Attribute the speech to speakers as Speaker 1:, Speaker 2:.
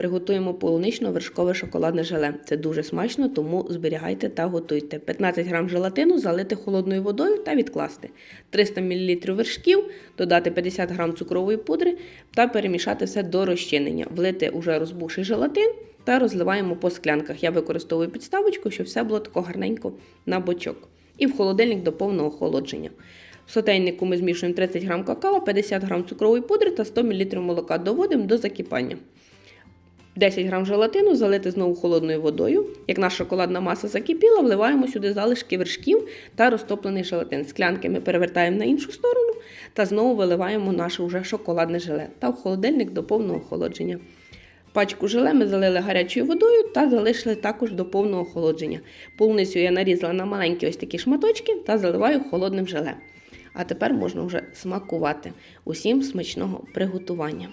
Speaker 1: Приготуємо полунично-вершкове шоколадне желе. Це дуже смачно, тому зберігайте та готуйте. 15 грам желатину залити холодною водою та відкласти. 300 мл вершків, додати 50 грам цукрової пудри та перемішати все до розчинення. Влити уже розбухший желатин та розливаємо по склянках. Я використовую підставочку, щоб все було тако гарненько на бочок. І в холодильник до повного охолодження. В сотейнику ми змішуємо 30 грам какао, 50 грам цукрової пудри та 100 мл молока. Доводимо до закипання. 10 грам желатину залити знову холодною водою. Як наша шоколадна маса закипіла, вливаємо сюди залишки вершків та розтоплений желатин. Склянки ми перевертаємо на іншу сторону та знову виливаємо наше вже шоколадне желе та в холодильник до повного охолодження. Пачку желе ми залили гарячою водою та залишили також до повного охолодження. Полуницю я нарізала на маленькі ось такі шматочки та заливаю холодним желе. А тепер можна вже смакувати. Усім смачного приготування.